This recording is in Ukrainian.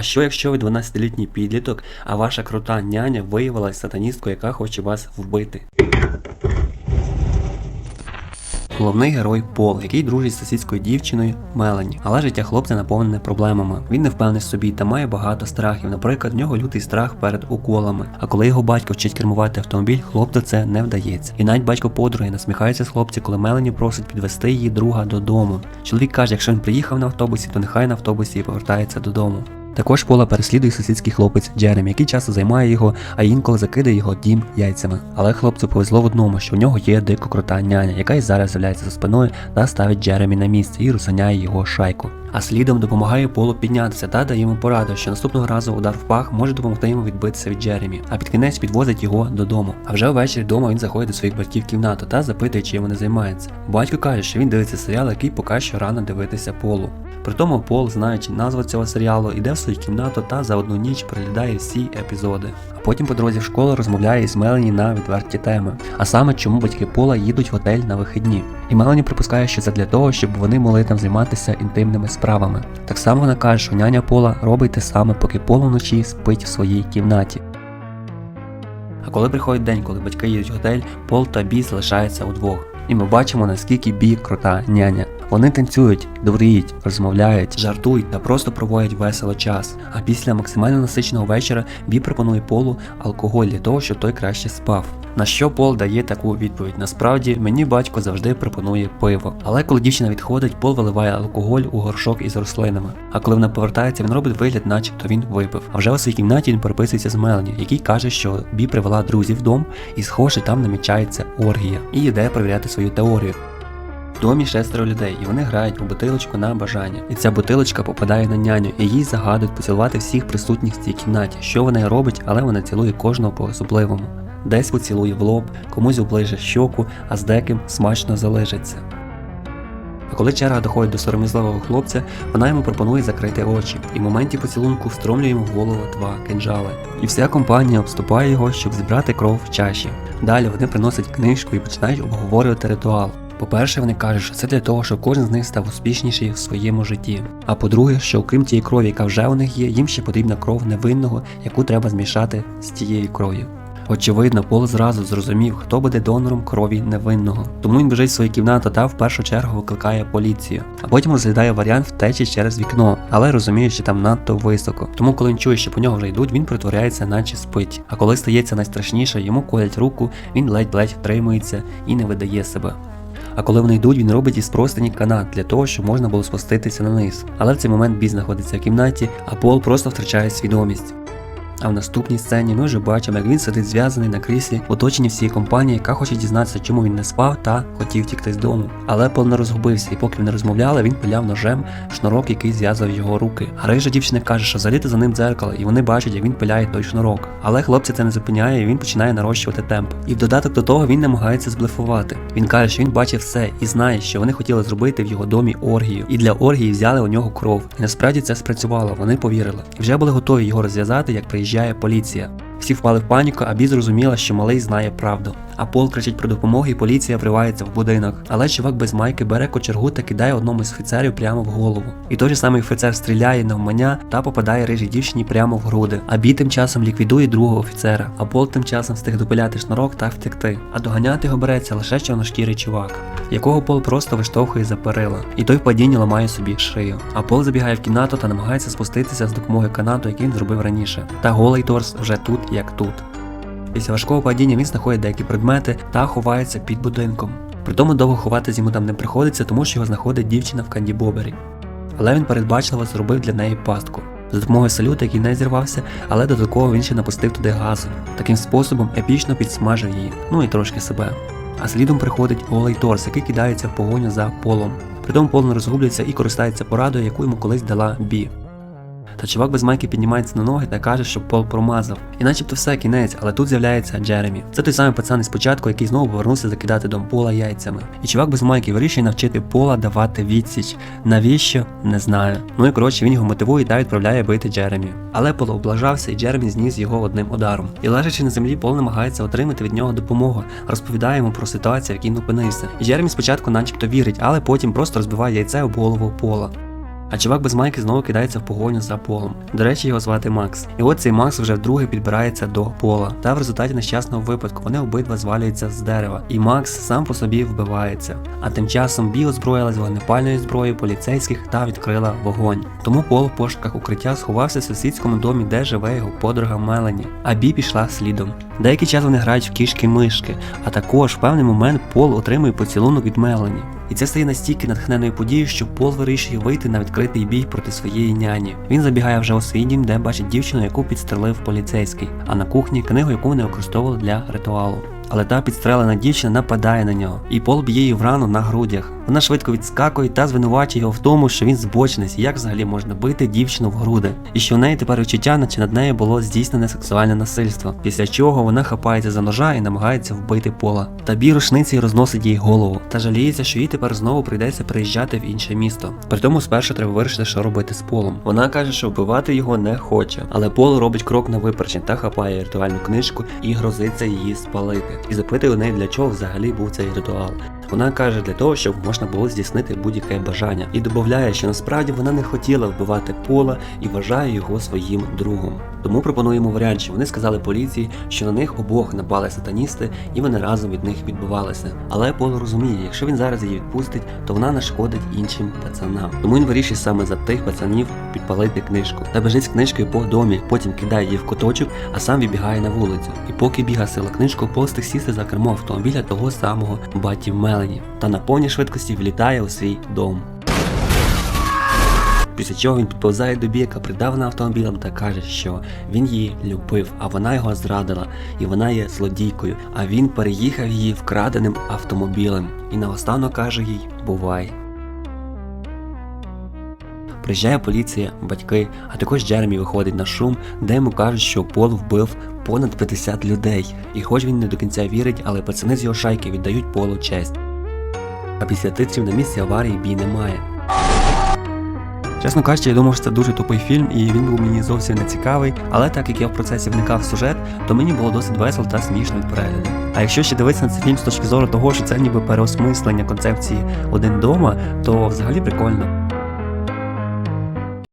А що якщо ви 12-літній підліток, а ваша крута няня виявилась сатаністкою, яка хоче вас вбити? Головний герой Пол, який дружить з сусідською дівчиною Мелані, але життя хлопця наповнене проблемами. Він не впевнений собі та має багато страхів. Наприклад, в нього лютий страх перед уколами. А коли його батько вчить кермувати автомобіль, хлопцю це не вдається. І навіть батько подруги насміхається з хлопця, коли Мелані просить підвести її друга додому. Чоловік каже, якщо він приїхав на автобусі, то нехай на автобусі і повертається додому. Також Пола переслідує сусідський хлопець Джеремі, який часто займає його, а інколи закидає його дім яйцями. Але хлопцю повезло в одному, що в нього є дико крута няня, яка і зараз з'являється за спиною та ставить Джеремі на місце і розганяє його шайку. А слідом допомагає Полу піднятися та дає йому пораду, що наступного разу удар в пах може допомогти йому відбитися від Джеремі, а під кінець підвозить його додому. А вже ввечері вдома він заходить до своїх батьків кімнату та запитує, чим вони займаються. Батько каже, що він дивиться серіал, який поки що рано дивитися Полу. При тому Пол, знаючи назву цього серіалу, іде в свою кімнату та за одну ніч переглядає всі епізоди. А потім по дорозі в школу розмовляє із Мелані на відверті теми. А саме чому батьки Пола їдуть в готель на вихідні. І Мелані припускає, що це для того, щоб вони могли там займатися інтимними справами. Так само вона каже, що няня Пола робить те саме, поки Пола вночі спить в своїй кімнаті. А коли приходить день, коли батьки їдуть в готель, Пол та Бі залишаються удвох. І ми бачимо, наскільки Бі крута няня. Вони танцюють, дуріють, розмовляють, жартують та просто проводять весело час. А після максимально насиченого вечора Бі пропонує Полу алкоголь для того, щоб той краще спав. На що Пол дає таку відповідь: насправді мені батько завжди пропонує пиво. Але коли дівчина відходить, Пол виливає алкоголь у горшок із рослинами. А коли вона повертається, він робить вигляд, начебто він випив. А вже у своїй кімнаті він переписується з Мелані, який каже, що Бі привела друзів в дом і, схоже, там намічається оргія, і йде перевіряти свою теорію. Домі шестеро людей, і вони грають у бутилочку на бажання. І ця бутилочка попадає на няню, і їй загадують поцілувати всіх присутніх в цій кімнаті. Що вона й робить, але вона цілує кожного по особливому. Десь поцілує в лоб, комусь оближе щоку, а з деким смачно залежиться. А коли черга доходить до сором'язливого хлопця, вона йому пропонує закрити очі, і в моменті поцілунку встромлює йому в голову два кинджали. І вся компанія обступає його, щоб зібрати кров в чаші. Далі вони приносять книжку і починають обговорювати ритуал. По-перше, вони кажуть, що це для того, щоб кожен з них став успішніший в своєму житті. А по-друге, що окрім тієї крові, яка вже у них є, їм ще потрібна кров невинного, яку треба змішати з тією кров'ю. Очевидно, Пол зразу зрозумів, хто буде донором крові невинного. Тому він біжить в свою кімнату та в першу чергу викликає поліцію, а потім розглядає варіант втечі через вікно, але розуміє, що там надто високо. Тому, коли він чує, що по нього вже йдуть, він притворяється, наче спить. А коли стається найстрашніше, йому колять руку, він ледь-ледь втримується і не видає себе. А коли вони йдуть, він робить із простині канат для того, щоб можна було спуститися на низ. Але в цей момент Бі знаходиться в кімнаті, а Пол просто втрачає свідомість. А в наступній сцені ми вже бачимо, як він сидить зв'язаний на кріслі, оточені всієї компанії, яка хоче дізнатися, чому він не спав та хотів тікти з дому. Але Пол не розгубився, і поки вони розмовляли, він пиляв ножем шнурок, який зв'язав його руки. А рижа дівчина каже, що заліти за ним дзеркало, і вони бачать, як він пиляє той шнурок. Але хлопця це не зупиняє, і він починає нарощувати темп. І в додаток до того він намагається зблефувати. Він каже, що він бачив все і знає, що вони хотіли зробити в його домі оргію. І для оргії взяли у нього кров. І насправді це спрацювало, вони повірили. І вже були готові його розв'язати, як приїжджає поліція. Всі впали в паніку, а Бі зрозуміла, що малий знає правду. А Пол кричить про допомогу, і поліція вривається в будинок. Але чувак без майки бере кочергу та кидає одному з офіцерів прямо в голову. І той же самий офіцер стріляє навмання та попадає рижій дівчині прямо в груди. А Бі тим часом ліквідує другого офіцера. А Пол тим часом встиг допиляти шнурок та втекти. А доганяти його береться лише чорношкірий чувак, якого Пол просто виштовхує за перила. І той в падінні ламає собі шию. А Пол забігає в кімнату та намагається спуститися з допомогою канату, який він зробив раніше. Та голий торс вже тут, як тут. Після важкого падіння він знаходить деякі предмети та ховається під будинком. Притому довго ховатись йому там не приходиться, тому що його знаходить дівчина в Канді Бобері. Але він передбачливо зробив для неї пастку. За допомогою салюта, який не зірвався, але додатково він ще напустив туди газу. Таким способом епічно підсмажив її, ну і трошки себе. А слідом приходить голий торс, який кидається в погоню за полом. Притому Пол не розгубляється і користається порадою, яку йому колись дала Бі. Та чувак без майки піднімається на ноги та каже, що Пол промазав. І начебто все кінець, але тут з'являється Джеремі. Це той самий пацан із початку, який знову повернувся закидати дом Пола яйцями. І чувак без майки вирішує навчити Пола давати відсіч. Навіщо? Не знаю. Ну і коротше він його мотивує та відправляє бити Джеремі. Але Пол облажався, і Джеремі зніс його одним ударом. І лежачи на землі, Пол намагається отримати від нього допомогу, розповідає йому про ситуацію, в якій він опинився. І Джеремі спочатку начебто вірить, але потім просто розбиває яйце об голову Пола. А чувак без майки знову кидається в погоню за полом. До речі, його звати Макс. І от цей Макс вже вдруге підбирається до пола. Та в результаті нещасного випадку вони обидва звалюються з дерева, і Макс сам по собі вбивається. А тим часом Бі озброїлась вогнепальною зброєю поліцейських та відкрила вогонь. Тому Пол в пошуках укриття сховався в сусідському домі, де живе його подруга Мелані. А Бі пішла слідом. Деякий час вони грають в кішки-мишки, а також в певний момент Пол отримує поцілунок від Мелані. І це стає настільки натхненною подією, що Пол вирішує вийти на відкритий бій проти своєї няні. Він забігає вже у свій дім, де бачить дівчину, яку підстрелив поліцейський, а на кухні книгу, яку вони використовували для ритуалу. Але та підстрелена дівчина нападає на нього, і Пол б'є її в рану на грудях. Вона швидко відскакує та звинувачує його в тому, що він збочинець, як взагалі можна бити дівчину в груди, і що в неї тепер відчуття, наче над нею було здійснене сексуальне насильство. Після чого вона хапається за ножа і намагається вбити пола. Та бій рушниці розносить їй голову та жаліється, що їй тепер знову прийдеться приїжджати в інше місто. При тому спершу треба вирішити, що робити з полом. Вона каже, що вбивати його не хоче, але Пол робить крок на випередження та хапає ритуальну книжку і грозиться її спалити. І запитує у неї, для чого взагалі був цей ритуал. Вона каже для того, щоб можна було здійснити будь-яке бажання, і додає, що насправді вона не хотіла вбивати пола і вважає його своїм другом. Тому пропонуємо варіант, що вони сказали поліції, що на них обох напали сатаністи, і вони разом від них відбувалися. Але Пол розуміє, якщо він зараз її відпустить, то вона нашкодить іншим пацанам. Тому він вирішує саме за тих пацанів підпалити книжку та біжить з книжкою по домі, потім кидає її в куточок, а сам вибігає на вулицю. І поки біга сила книжку, Пол встиг сісти за кермо автомобіля того самого баті Мелені та на повній швидкості влітає у свій дом. Після чого він підповзає до яка придавана автомобілем та каже, що він її любив, а вона його зрадила, і вона є злодійкою. А він переїхав її вкраденим автомобілем і наостанок каже їй Бувай. Приїжджає поліція, батьки, а також Джеремі виходить на шум, де йому кажуть, що Пол вбив понад 50 людей. І хоч він не до кінця вірить, але пацани з його шайки віддають Полу честь. А після титрів на місці аварії бій немає. Чесно кажучи, я думав, що це дуже тупий фільм, і він був мені зовсім не цікавий. Але так як я в процесі вникав в сюжет, то мені було досить весело та смішно від перегляду. А якщо ще дивитися на цей фільм з точки зору того, що це ніби переосмислення концепції один дома, то взагалі прикольно.